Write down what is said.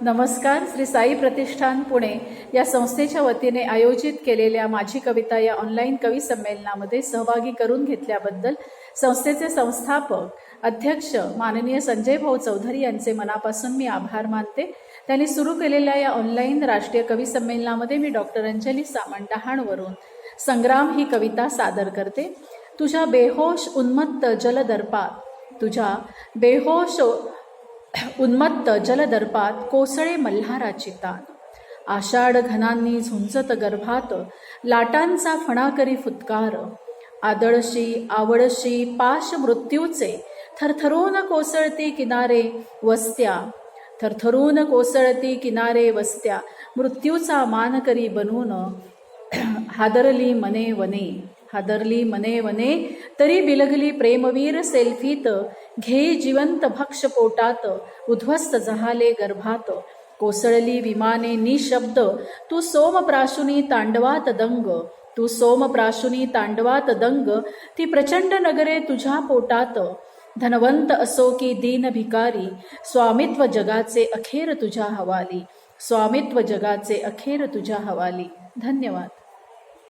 नमस्कार श्री साई प्रतिष्ठान पुणे या संस्थेच्या वतीने आयोजित केलेल्या माझी कविता या ऑनलाईन कवी संमेलनामध्ये सहभागी करून घेतल्याबद्दल संस्थेचे संस्थापक अध्यक्ष माननीय संजय भाऊ चौधरी यांचे मनापासून मी आभार मानते. त्यांनी सुरू केलेल्या या ऑनलाईन राष्ट्रीय कवी संमेलनामध्ये मी डॉक्टर अंजली सामंत डहाणवरून संग्राम ही कविता सादर करते. तुझ्या बेहोश उन्मत्त जलदर्पात तुझ्या बेहोश उन्मत्त जलदर्पात कोसळे मल्हाराची तान. आषाढ घनांनी झुंजत गर्भात लाटांचा फणाकरी फुत्कार. आदळशी आवडशी पाश मृत्यूचे थरथरून कोसळती किनारे वस्त्या. थरथरून कोसळती किनारे वस्त्या. मृत्यूचा मान करी बनून हादरली मने वने. हादरली मने वने तरी बिलगली प्रेमवीर सेल्फीत घे जिवंत भक्ष पोटात उद्ध्वस्त जहाले गर्भात. कोसळली विमाने निशब्द तू सोमप्राशुनी तांडवात दंग. तू सोमप्राशुनी तांडवात दंग ती प्रचंड नगरे तुझ्या पोटात. धनवंत असो की दीन भिकारी स्वामित्व जगाचे अखेर तुझ्या हवाली. स्वामित्व जगाचे अखेर तुझ्या हवाली. धन्यवाद.